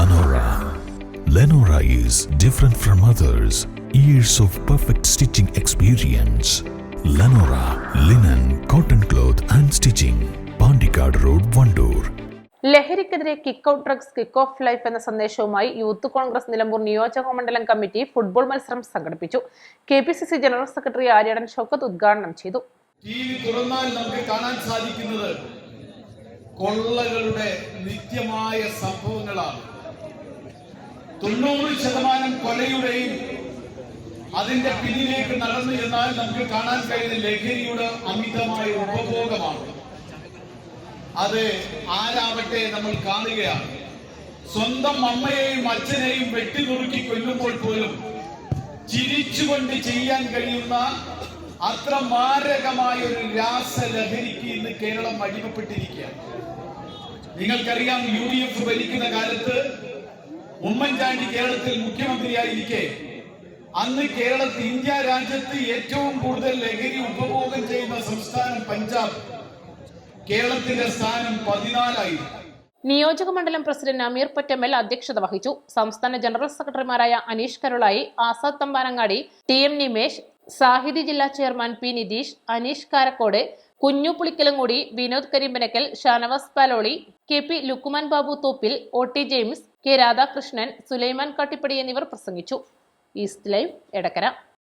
Lenora. Lenora is different from others. Years of perfect stitching experience. Lenora linen, cotton cloth and stitching. Pandikad Road, Vandoor. ലഹരിക്കെതിരെ kick out drugs kick off life എന്ന സന്ദേശവുമായി youth Congress Nilambur നിയോജക മണ്ഡലം committee football മത്സരം സംഘടിപ്പിച്ചു K P C C general secretary Aryadan Shoukath ഉദ്ഘാടനം ചെയ്തു T V തുറന്നാൽ നമുക്ക് കാണാൻ സാധിക്കുന്നത് കൊള്ളകളുടെ നിത്യമായ സംഭവങ്ങളാണ് തൊണ്ണൂറ് ശതമാനം കൊലയുടെയും അതിന്റെ പിന്നിലേക്ക് നടന്നു എന്നാൽ നമുക്ക് കാണാൻ കഴിയുന്ന ലഹരിയുടെ അമിതമായ ഉപഭോഗമാണ്. അത് ആരാവട്ടെ നമ്മൾ കാണുകയാണ്. സ്വന്തം അമ്മയെയും അച്ഛനെയും വെട്ടിനുറുക്കി കൊല്ലുമ്പോൾ പോലും ചിരിച്ചുകൊണ്ട് ചെയ്യാൻ കഴിയുന്ന അത്ര മാരകമായ ഒരു രാസലഹരിക്ക് ഇന്ന് കേരളം അടിമപ്പെട്ടിരിക്കുകയാണ്. നിങ്ങൾക്കറിയാം യു ഡി എഫ് ഭരിക്കുന്ന കാലത്ത് ഉമ്മൻചാണ്ടി കേരളത്തിൽ മുഖ്യമന്ത്രിയായിരിക്കെ. അന്ന് കേരളത്തിൽ ഇന്ത്യ രാജ്യത്ത് ഏറ്റവും കൂടുതൽ ലഹരി ഉപഭോഗം ചെയ്യുന്ന സംസ്ഥാനം പഞ്ചാബ്. കേരളത്തിന്റെ സ്ഥാനം പതിനാലായി. നിയോജക മണ്ഡലം പ്രസിഡന്റ് അമീർ പൊറ്റമ്മൽ അധ്യക്ഷത വഹിച്ചു. സംസ്ഥാന ജനറൽ സെക്രട്ടറിമാരായ അനീഷ് കരുളായി ആസാദ് തമ്പാനങ്ങാടി ടി എം നിമേഷ് സാഹിതി ജില്ലാ chairman P Nitheesh Aneesh Karakode Kunju Pulikkalangadi Vinod Karimbanakkal Shanavas Paloli K P Lukman Babu Thoppil O T James K Radhakrishnan Sulaiman Kattippadi എന്നിവർ പ്രസംഗിച്ചു. East Live Edakkara.